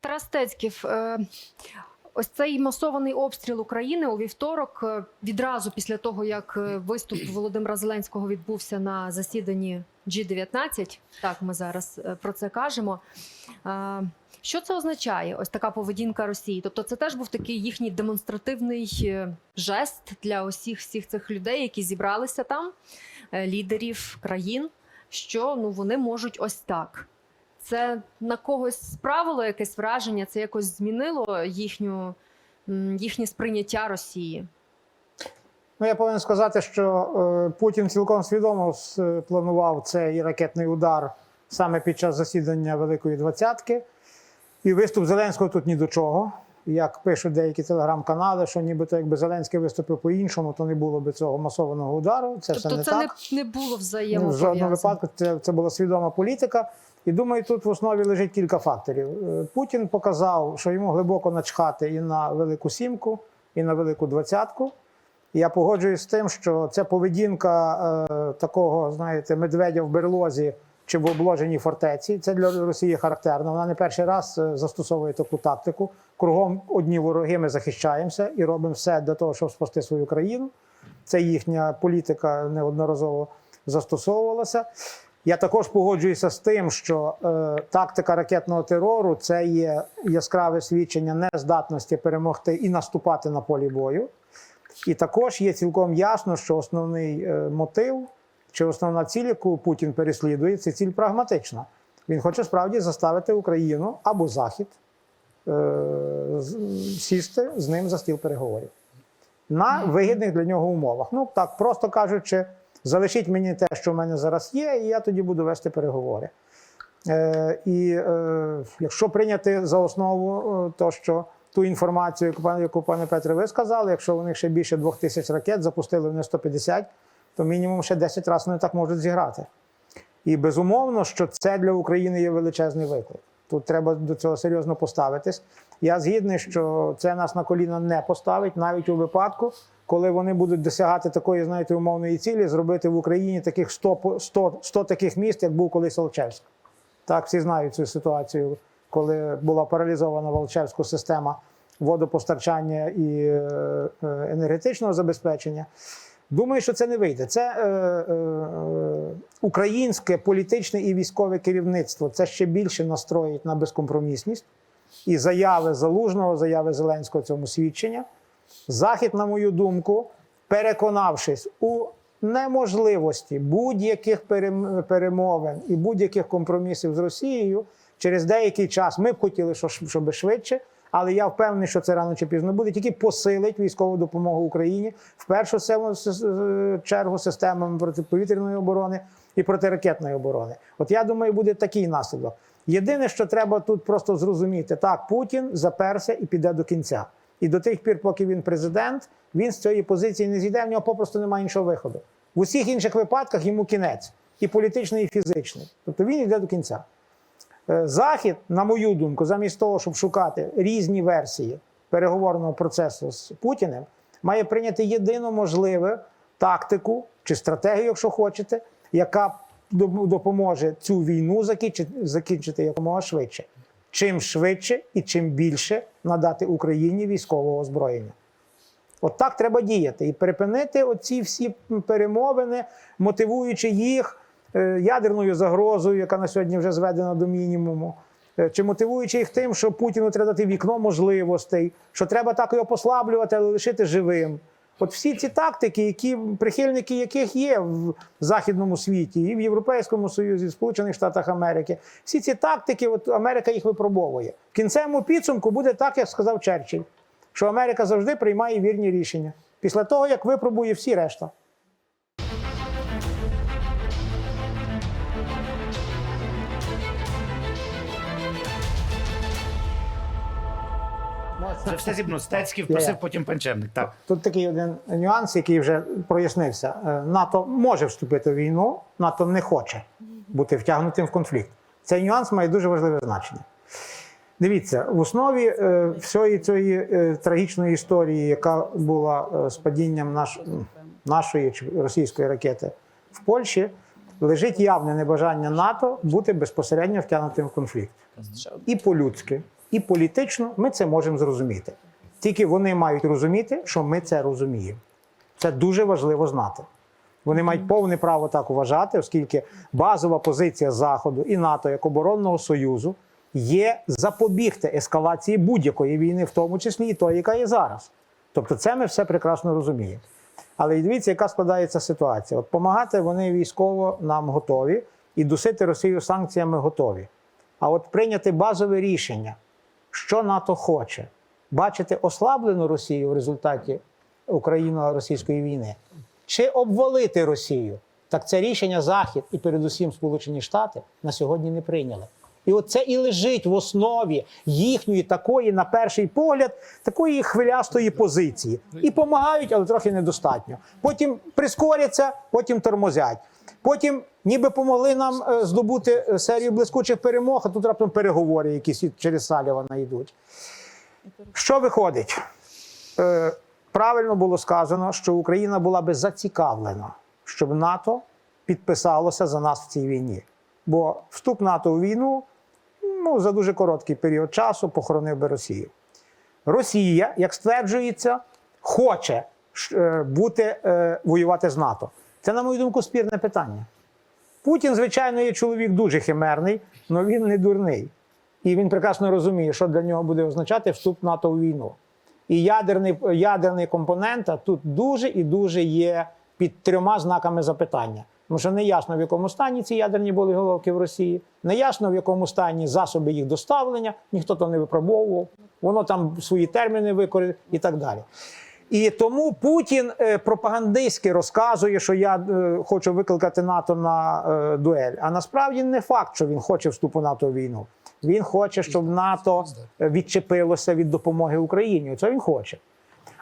Тарас Стецьків, е, ось цей масований обстріл України у вівторок, е, відразу після того, як е, виступ Володимира Зеленського відбувся на засіданні G19, так ми зараз про це кажемо. Що це означає? Ось така поведінка Росії? Тобто, це теж був такий їхній демонстративний жест для усіх всіх цих людей, які зібралися там, лідерів країн, що ну вони можуть ось так. Це на когось справило якесь враження, це якось змінило їхню, їхнє сприйняття Росії. Ну, я повинен сказати, що е, Путін цілком свідомо планував цей ракетний удар саме під час засідання Великої Двадцятки. І виступ Зеленського тут ні до чого. Як пишуть деякі телеграм-канали, що нібито якби Зеленський виступив по-іншому, то не було б цього масованого удару. Це все тобто не це так. не, не було Ну, в жодному випадку це, це була свідома політика. І думаю, тут в основі лежить кілька факторів. Е, Путін показав, що йому глибоко начхати і на Велику Сімку, і на Велику Двадцятку. Я погоджуюсь з тим, що ця поведінка е, такого, знаєте, медведя в берлозі чи в обложеній фортеці. Це для Росії характерно. Вона не перший раз е, застосовує таку тактику. Кругом одні вороги ми захищаємося і робимо все для того, щоб спасти свою країну. Це їхня політика неодноразово застосовувалася. Я також погоджуюся з тим, що е, тактика ракетного терору це є яскраве свідчення нездатності перемогти і наступати на полі бою. І також є цілком ясно, що основний е, мотив чи основна ціль, яку Путін переслідує, це ціль прагматична. Він хоче справді заставити Україну або Захід е, сісти з ним за стіл переговорів на вигідних для нього умовах. Ну так просто кажучи, залишіть мені те, що в мене зараз є, і я тоді буду вести переговори. Е, і е, якщо прийняти за основу е, то, що ту інформацію, яку пане, Петре, ви сказали, якщо них ще більше двох тисяч ракет, запустили вони 150, то мінімум ще 10 разів вони так можуть зіграти. І безумовно, що це для України є величезний виклик. Тут треба до цього серйозно поставитись. Я згідний, що це нас на коліна не поставить, навіть у випадку, коли вони будуть досягати такої, знаєте, умовної цілі, зробити в Україні таких 100, 100, 100 таких міст, як був колись Олчевськ. Так, всі знають цю ситуацію, коли була паралізована Волчевська система водопостачання і е, е, енергетичного забезпечення. Думаю, що це не вийде. Це е, е, українське політичне і військове керівництво це ще більше настроїть на безкомпромісність. І заяви Залужного, заяви Зеленського цьому свідчення. Захід, на мою думку, переконавшись у неможливості будь-яких перемовин і будь-яких компромісів з Росією, через деякий час ми б хотіли, що- щоб швидше. Але я впевнений, що це рано чи пізно буде, тільки посилить військову допомогу Україні в першу чергу системами протиповітряної оборони і протиракетної оборони. От я думаю, буде такий наслідок. Єдине, що треба тут просто зрозуміти, так, Путін заперся і піде до кінця. І до тих пір, поки він президент, він з цієї позиції не зійде, в нього попросту немає іншого виходу. В усіх інших випадках йому кінець і політичний, і фізичний. Тобто він йде до кінця. Е, Захід, на мою думку, замість того, щоб шукати різні версії переговорного процесу з Путіним, має прийняти єдину можливу тактику чи стратегію, якщо хочете, яка допоможе цю війну закінчити, закінчити якомога швидше. Чим швидше і чим більше надати Україні військового озброєння. От так треба діяти і припинити оці всі перемовини, мотивуючи їх е, ядерною загрозою, яка на сьогодні вже зведена до мінімуму, е, чи мотивуючи їх тим, що Путіну треба дати вікно можливостей, що треба так його послаблювати, але лишити живим. От всі ці тактики, які прихильники яких є в західному світі, і в Європейському Союзі, в Сполучених Штатах Америки, всі ці тактики, от Америка їх випробовує. В кінцевому підсумку буде так, як сказав Черчилль, що Америка завжди приймає вірні рішення після того, як випробує всі решта. Це все зібно. Стецьків просив потім Панчевник. Так. Тут такий один нюанс, який вже прояснився. Е, НАТО може вступити в війну, НАТО не хоче бути втягнутим в конфлікт. Цей нюанс має дуже важливе значення. Дивіться, в основі е, всієї цієї е, трагічної історії, яка була е, з падінням наш, нашої чи російської ракети в Польщі, лежить явне небажання НАТО бути безпосередньо втягнутим в конфлікт. І по-людськи, і політично ми це можемо зрозуміти. Тільки вони мають розуміти, що ми це розуміємо. Це дуже важливо знати. Вони мають повне право так вважати, оскільки базова позиція Заходу і НАТО як оборонного союзу є запобігти ескалації будь-якої війни, в тому числі і тої, яка є зараз. Тобто, це ми все прекрасно розуміємо. Але і дивіться, яка складається ситуація. От помагати вони військово нам готові, і дусити Росію санкціями готові. А от прийняти базове рішення, що НАТО хоче, бачити ослаблену Росію в результаті Україно-російської війни, чи обвалити Росію, так це рішення Захід і передусім Сполучені Штати на сьогодні не прийняли. І от це і лежить в основі їхньої такої, на перший погляд, такої хвилястої позиції. І помагають, але трохи недостатньо. Потім прискоряться, потім тормозять. Потім ніби помогли нам е, здобути е, серію блискучих перемог, а тут раптом переговори, якісь через Салівана йдуть. Що виходить? Е, правильно було сказано, що Україна була би зацікавлена, щоб НАТО підписалося за нас в цій війні. Бо вступ НАТО у війну ну, за дуже короткий період часу похоронив би Росію. Росія, як стверджується, хоче бути, воювати з НАТО. Це, на мою думку, спірне питання. Путін, звичайно, є чоловік дуже химерний, але він не дурний. І він прекрасно розуміє, що для нього буде означати вступ НАТО у війну. І ядерний, ядерний компонент тут дуже і дуже є під трьома знаками запитання. Тому що не ясно, в якому стані ці ядерні боєголовки в Росії, не ясно, в якому стані засоби їх доставлення, ніхто то не випробовував, воно там свої терміни використає і так далі. І тому Путін е, пропагандистськи розказує, що я е, хочу викликати НАТО на е, дуель. А насправді не факт, що він хоче вступу НАТО у війну. Він хоче, щоб НАТО відчепилося від допомоги Україні. Це він хоче.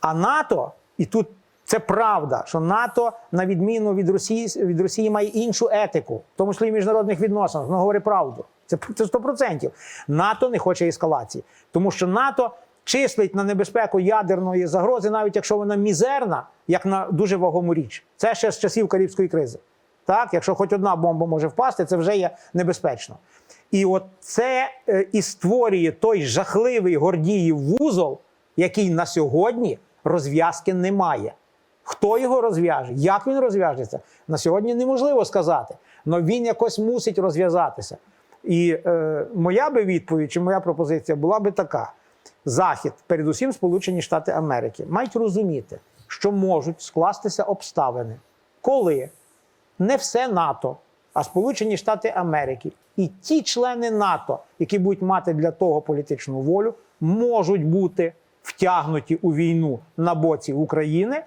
А НАТО, і тут це правда, що НАТО, на відміну від Росії, від Росії, має іншу етику, в тому числі і в міжнародних відносинах. Воно говорить правду. Це 100%. НАТО не хоче ескалації, тому що НАТО числить на небезпеку ядерної загрози, навіть якщо вона мізерна, як на дуже вагому річ. Це ще з часів Карибської кризи. Так, якщо хоч одна бомба може впасти, це вже є небезпечно. І от це е, і створює той жахливий Гордіїв вузол, який на сьогодні розв'язки немає. Хто його розв'яже? Як він розв'яжеться? На сьогодні неможливо сказати. Але він якось мусить розв'язатися. І е, моя би відповідь, чи моя пропозиція була би така: Захід, передусім Сполучені Штати Америки, мають розуміти, що можуть скластися обставини, коли не все НАТО, а Сполучені Штати Америки і ті члени НАТО, які будуть мати для того політичну волю, можуть бути втягнуті у війну на боці України.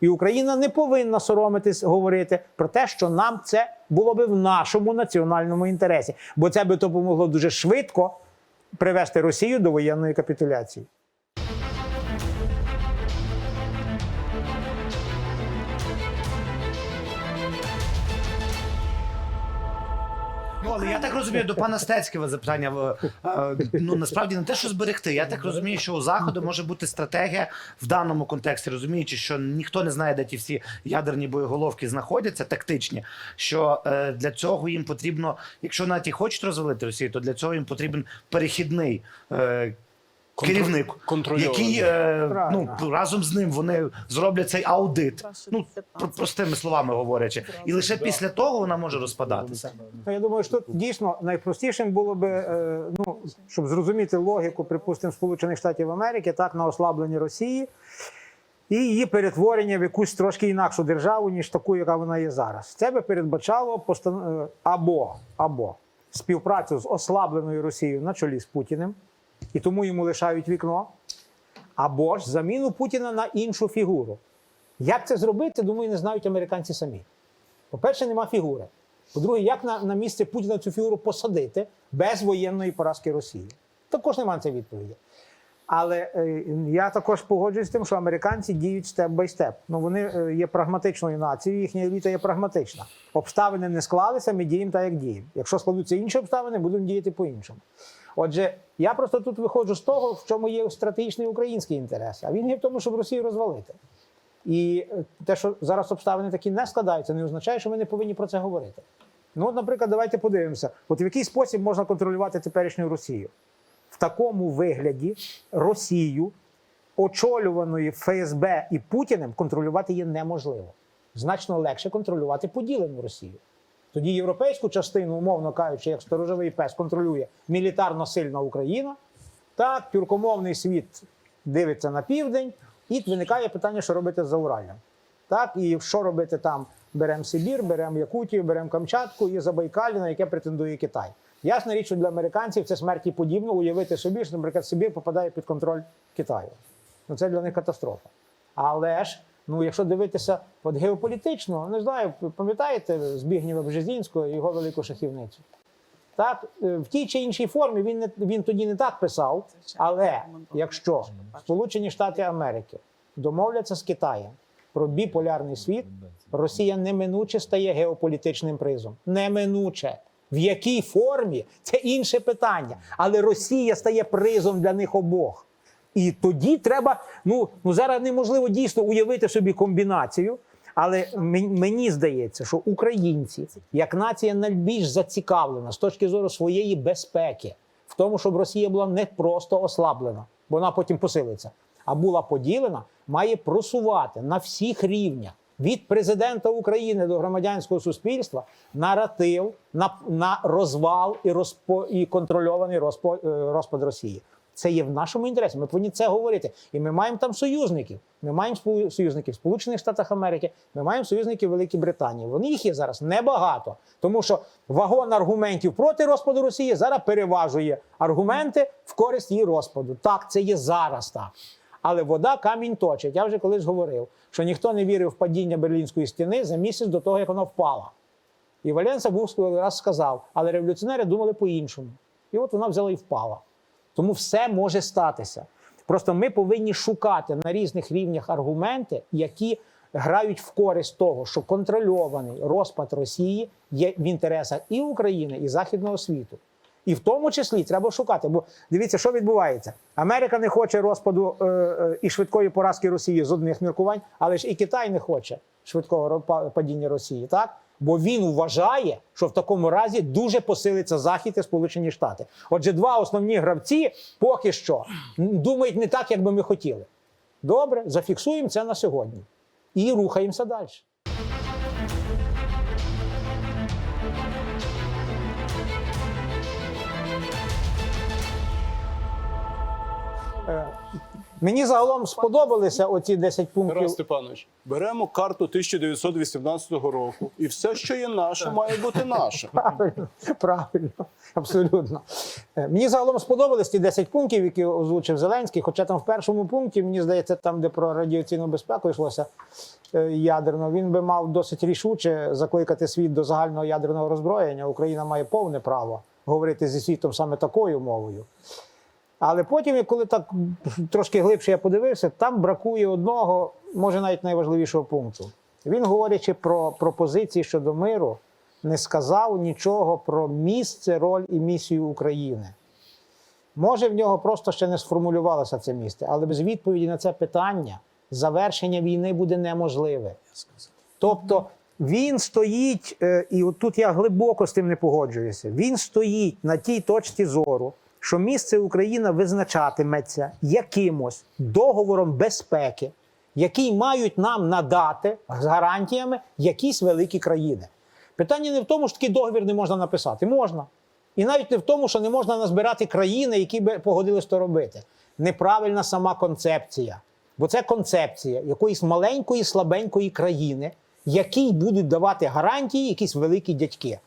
І Україна не повинна соромитись говорити про те, що нам це було би в нашому національному інтересі, бо це би допомогло дуже швидко привести Росію до воєнної капітуляції. Але я так розумію, до пана Стецького запитання. е, е, Ну насправді не те, що зберегти. Я так розумію, що у заходу може бути стратегія в даному контексті, розуміючи, що ніхто не знає, де ті всі ядерні боєголовки знаходяться, тактичні. Що е, для цього їм потрібно, якщо навіть і хочуть розвалити Росію, то для цього їм потрібен перехідний. Керівник, який е, ну разом з ним вони зроблять цей аудит, ну простими словами говорячи, і лише після того вона може розпадатися. Ну, я думаю, що тут дійсно найпростішим було би, е, ну, щоб зрозуміти логіку, припустимо, Сполучених Штатів Америки, так, на ослаблення Росії і її перетворення в якусь трошки інакшу державу, ніж таку, яка вона є зараз. Це би передбачало постан... е, або, або співпрацю з ослабленою Росією на чолі з Путіним, і тому йому лишають вікно, або ж заміну Путіна на іншу фігуру. Як це зробити, думаю, не знають американці самі. По-перше, нема фігури. По-друге, як на, на місце Путіна цю фігуру посадити без воєнної поразки Росії? Також немає це відповіді. Але е, я також погоджуюсь з тим, що американці діють степ бай степ. Ну вони е, є прагматичною нацією, їхня еліта є прагматична. Обставини не склалися, ми діємо так, як діємо. Якщо складуться інші обставини, будемо діяти по-іншому. Отже, я просто тут виходжу з того, в чому є стратегічний український інтерес, а він є в тому, щоб Росію розвалити. І е, те, що зараз обставини такі не складаються, не означає, що ми не повинні про це говорити. Ну, от, наприклад, давайте подивимося, от в який спосіб можна контролювати теперішню Росію. в такому вигляді Росію, очолюваної ФСБ і Путіним, контролювати є неможливо. Значно легше контролювати поділену Росію. Тоді європейську частину, умовно кажучи, як сторожовий пес контролює мілітарно сильна Україна. Так, тюркомовний світ дивиться на південь, і виникає питання, що робити з Заураллям. Так, і що робити там? Беремо Сибір, беремо Якутію, беремо Камчатку і Забайкалі, на яке претендує Китай. Ясна річ, що для американців це смерті подібно уявити собі, що, наприклад, Сибір попадає під контроль Китаю. Ну це для них катастрофа. Але ж, ну якщо дивитися от геополітично, не знаю, пам'ятаєте Збігнєва Бжезінського і його велику шахівницю? Так, е, в тій чи іншій формі він не він тоді не так писав. Але якщо Сполучені Штати Америки домовляться з Китаєм про біполярний світ, Росія неминуче стає геополітичним призом. Неминуче. В якій формі це інше питання. Але Росія стає призом для них обох. І тоді треба. Ну, ну зараз неможливо дійсно уявити собі комбінацію. Але мен- мені здається, що українці, як нація, найбільш зацікавлена з точки зору своєї безпеки, в тому, щоб Росія була не просто ослаблена, бо вона потім посилиться, а була поділена, має просувати на всіх рівнях від президента України до громадянського суспільства наратив на, на розвал і розпо, і контрольований розпо, е, розпад Росії. Це є в нашому інтересі. Ми повинні це говорити. І ми маємо там союзників. Ми маємо союзників Сполучених Штатах Америки, ми маємо союзників Великій Британії. Вони їх є зараз небагато, тому що вагон аргументів проти розпаду Росії зараз переважує аргументи в користь її розпаду. Так, це є зараз так. Але вода камінь точить. Я вже колись говорив, що ніхто не вірив в падіння Берлінської стіни за місяць до того, як вона впала. І Валенса був раз сказав, але революціонери думали по-іншому. І от вона взяла і впала. Тому все може статися. Просто ми повинні шукати на різних рівнях аргументи, які грають в користь того, що контрольований розпад Росії є в інтересах і України, і Західного світу. І в тому числі треба шукати. Бо дивіться, що відбувається. Америка не хоче розпаду е, е, і швидкої поразки Росії з одних міркувань, але ж і Китай не хоче швидкого падіння Росії, так? Бо він вважає, що в такому разі дуже посилиться Захід і Сполучені Штати. Отже, два основні гравці поки що думають не так, як би ми хотіли. Добре, зафіксуємо це на сьогодні і рухаємося далі. Мені загалом сподобалися оці 10 пунктів. Тарас Степанович, беремо карту 1918 року, і все, що є наше, має бути наше. Правильно, правильно, абсолютно. Е, Мені загалом сподобались ті 10 пунктів, які озвучив Зеленський. Хоча там в першому пункті, мені здається, там, де про радіаційну безпеку йшлося е, ядерно, він би мав досить рішуче закликати світ до загального ядерного роззброєння. Україна має повне право говорити зі світом саме такою мовою. Але потім, коли так трошки глибше я подивився, там бракує одного, може навіть найважливішого пункту. Він, говорячи про пропозиції щодо миру, не сказав нічого про місце, роль і місію України. Може, в нього просто ще не сформулювалося це місце, але без відповіді на це питання завершення війни буде неможливе. Тобто він стоїть, е, і от тут я глибоко з тим не погоджуюся. Він стоїть на тій точці зору, що місце України визначатиметься якимось договором безпеки, який мають нам надати з гарантіями якісь великі країни. Питання не в тому, що такий договір не можна написати. Можна. І навіть не в тому, що не можна назбирати країни, які би погодились то робити. Неправильна сама концепція. Бо це концепція якоїсь маленької, слабенької країни, якій будуть давати гарантії якісь великі дядьки.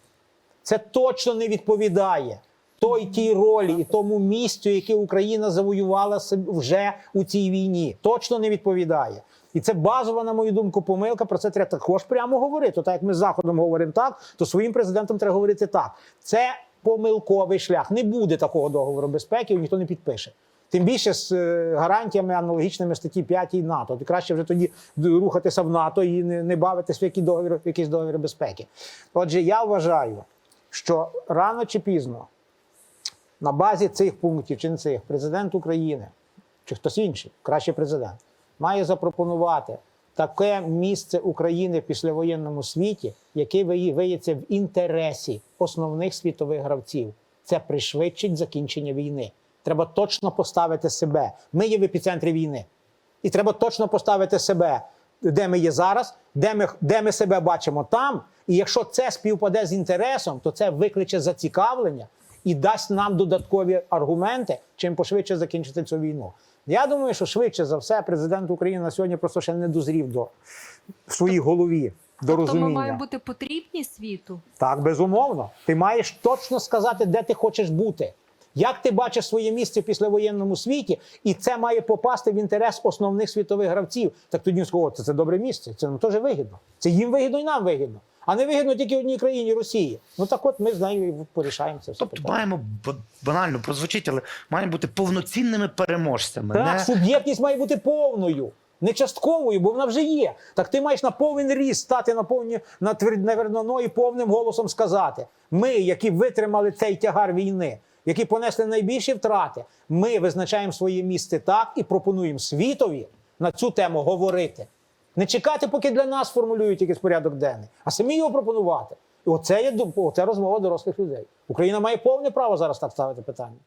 Це точно не відповідає той тій ролі і тому місцю, яке Україна завоювала вже у цій війні. Точно не відповідає. І це базова, на мою думку, помилка. Про це треба також прямо говорити. Так як ми з Заходом говоримо так, то своїм президентом треба говорити так. Це помилковий шлях. Не буде такого договору безпеки, ніхто не підпише. Тим більше з е, гарантіями аналогічними статті 5 НАТО. То краще вже тоді рухатися в НАТО і не, не бавитися в який договір, в якийсь договір безпеки. Отже, я вважаю, що рано чи пізно на базі цих пунктів чи не цих президент України чи хтось інший, краще президент, має запропонувати таке місце України в післявоєнному світі, яке виється в інтересі основних світових гравців. Це пришвидшить закінчення війни. треба точно поставити себе. Ми є в епіцентрі війни. І треба точно поставити себе, де ми є зараз, де ми, де ми себе бачимо там. І якщо це співпаде з інтересом, то це викличе зацікавлення і дасть нам додаткові аргументи, чим пошвидше закінчити цю війну. Я думаю, що швидше за все президент України на сьогодні просто ще не дозрів до в своїй голові. До Тобто ми маємо бути потрібні світу. Так, безумовно. Ти маєш точно сказати, де ти хочеш бути. Як ти бачиш своє місце в післявоєнному світі, і це має попасти в інтерес основних світових гравців. Так тоді сказати, це, це добре місце, це нам теж вигідно. Це їм вигідно і нам вигідно. А не вигідно тільки одній країні Росії. Ну так от ми з нею і порішаємо це все. Тобто питання. маємо банально прозвучить, але маємо бути повноцінними переможцями. Так, не... суб'єктність має бути повною, не частковою, бо вона вже є. Так ти маєш на повний ріст стати на повні на тверд- на і повним голосом сказати: ми, які витримали цей тягар війни, які понесли найбільші втрати, ми визначаємо своє місце так і пропонуємо світові на цю тему говорити. Не чекати, поки для нас формулюють якийсь порядок денний, а самі його пропонувати. І оце є оце розмова дорослих людей. Україна має повне право зараз так ставити питання.